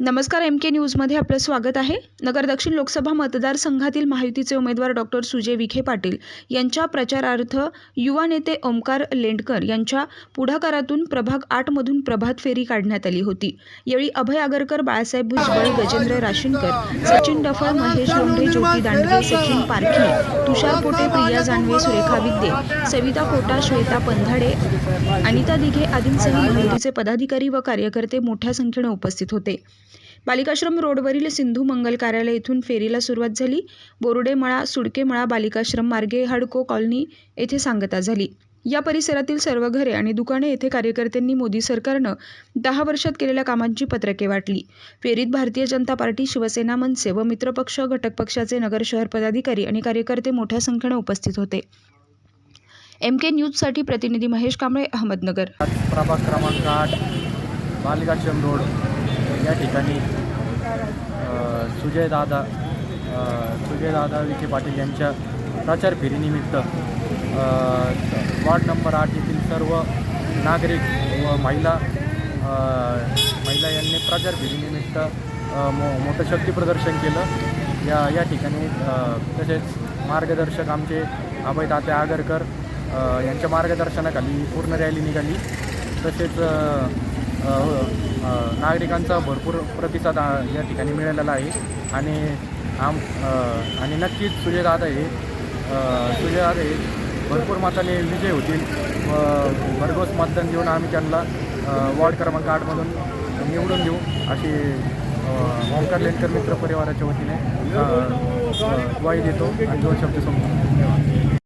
नमस्कार एम के न्यूजमध्ये आपलं स्वागत आहे. नगर दक्षिण लोकसभा मतदारसंघातील महायुतीचे उमेदवार डॉक्टर सुजय विखे पाटील यांच्या प्रचारार्थ युवा नेते ओमकार लेंडकर यांच्या पुढाकारातून प्रभाग आठमधून प्रभात फेरी काढण्यात आली होती. यावेळी अभय आगरकर बाळासाहेब भुजबळ गजेंद्र राशीनकर सचिन डफळ महेश लोंढे ज्योती दांडगे सचिन पारखे तुषार पोटे प्रिया जानवे सुरेखा विद्ये सविता कोटा श्वेता पंधाडे अनिता दिघे आदींसह महायुतीचे पदाधिकारी व कार्यकर्ते मोठ्या संख्येने उपस्थित होते. बालिकाश्रम रोडवरील सिंधू मंगल कार्यालय येथून फेरीला सुरुवात झाली. बोरुडेमळा सुडकेमळा बालिकाश्रम मार्गे हडको कॉलनी येथे सांगता झाली. या परिसरातील सर्व घरे आणि दुकाने येथे कार्यकर्त्यांनी मोदी सरकारनं दहा वर्षात केलेल्या कामांची पत्रके वाटली. फेरीत भारतीय जनता पार्टी शिवसेना मनसे व मित्रपक्ष घटक पक्षाचे नगर शहर पदाधिकारी आणि कार्यकर्ते मोठ्या संख्येने उपस्थित होते. एम के न्यूजसाठी प्रतिनिधी महेश कांबळे अहमदनगर. प्रभाग क्रमांक आठ बालिकाश्रम रोड. या ठिकाणी सुजय दादा विखे पाटील यांच्या प्रचार फेरीनिमित्त वॉर्ड वार्ड नंबर आठ येथील सर्व नागरिक व महिला महिला यांनी प्रचार फेरीनिमित्त मो मोठं शक्तीप्रदर्शन केलं. या या ठिकाणी तसेच मार्गदर्शक आमचे अभय तात्या आगरकर यांच्या मार्गदर्शनाखाली पूर्ण रॅली निघाली. तसेच हो, नागरिकांचा भरपूर प्रतिसाद या ठिकाणी मिळालेला आहे. आणि आम आणि नक्कीच सुजयदादा हे अ, सुजयदादा हे भरपूर मताने विजय होतील. व भरघोस मतदान देऊन आम्ही त्यांना वॉर्ड क्रमांक आठमधून निवडून देऊ अशी ओंकार लेंडकर मित्र परिवाराच्या वतीने वाई ग्वाही देतो आणि दोन शब्द समजून